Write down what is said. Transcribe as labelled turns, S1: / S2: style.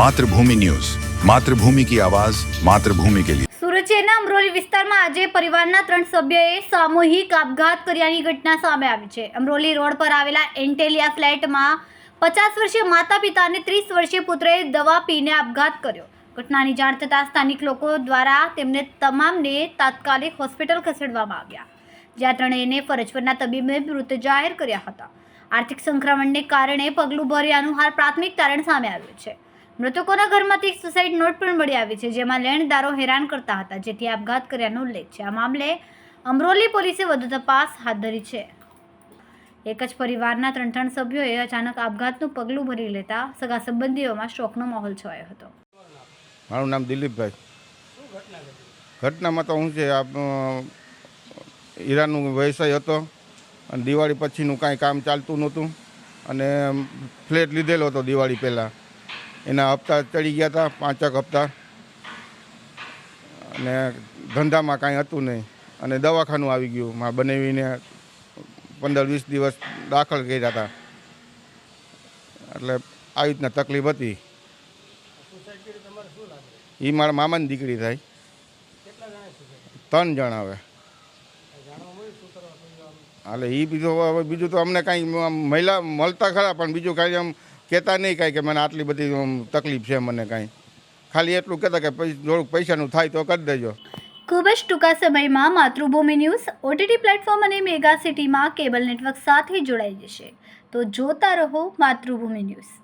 S1: Mathrubhumi news. Mathrubhumi કી આવાજ, માતૃભૂમિ કે લિયે
S2: સુરત શહેરના અમરોલી વિસ્તારમાં આજે પરિવારના ત્રણ સભ્યોએ સામૂહિક આપઘાત કર્યાની ઘટના સામે આવી છે. અમરોલી રોડ પર આવેલા એન્ટેલિયા ફ્લેટમાં પચાસ વર્ષીય માતા પિતા અને ત્રીસ વર્ષીય પુત્રએ દવા પીને આપઘાત કર્યો. ઘટનાની જાણ થતાં સ્થાનિક લોકો દ્વારા તેમને તમામને તાત્કાલિક હોસ્પિટલ ખસેડવામાં આવ્યા. જ્યાં ત્રણેયને ફરજ પરના તબીબે મૃત જાહેર કર્યા હતા. આર્થિક સંક્રમણને કારણે પગલું ભર્યાનું હાલ પ્રાથમિક તારણ સામે આવ્યું છે. મૃતકોના ઘરમાંથી એક સુસાઇડ નોટ પણ મળી આવી છે જેમાં લેણદારો હેરાન કરતા હતા જેથી આપઘાત કર્યાનો ઉલ્લેખ છે. આ મામલે અમરોલી પોલીસે વધુ તપાસ હાથ ધરી છે. એક જ પરિવારના ત્રણ ત્રણ સભ્યોએ અચાનક આપઘાતનું પગલું ભરી લેતા સગા સંબંધીઓમાં શોકનો માહોલ છવાયો હતો.
S3: મારું નામ દિલીપભાઈ. ઘટનામાં તો હું છે અ, વ્યવસાય હતો અને દિવાળી પછીનું કાંઈ કામ ચાલતું નહોતું અને ફ્લેટ લીધેલો હતો દિવાળી પહેલાં. એના હપ્તા ચડી ગયા હતા પાંચક હપ્તા. અને ધંધામાં કાંઈ હતું નહીં. અને દવાખાનું આવી ગયું. માં બનાવીને પંદર વીસ દિવસ દાખલ કર્યા હતા એટલે આવી રીતના તકલીફ હતી. એ મારા મામાની દીકરી થાય. ત્રણ જણ આવે હાલે એ બીજું બીજું તો અમને કાંઈ મહિલા મળતા ખરા, પણ બીજું કાંઈ આમ કહેતા નહીં કાંઈ કે મને આટલી બધી તકલીફ છે મને કાંઈ. ખાલી એટલું કહેતા કે થોડુંક પૈસાનું થાય તો કરી દેજો.
S2: ખૂબ જ ટૂંકા સમયમાં માતૃભૂમિ ન્યૂઝ ઓટીટી પ્લેટફોર્મ અને મેગા સિટીમાં કેબલ નેટવર્ક સાથે જોડાઈ જશે. તો જોતા રહો માતૃભૂમિ ન્યૂઝ.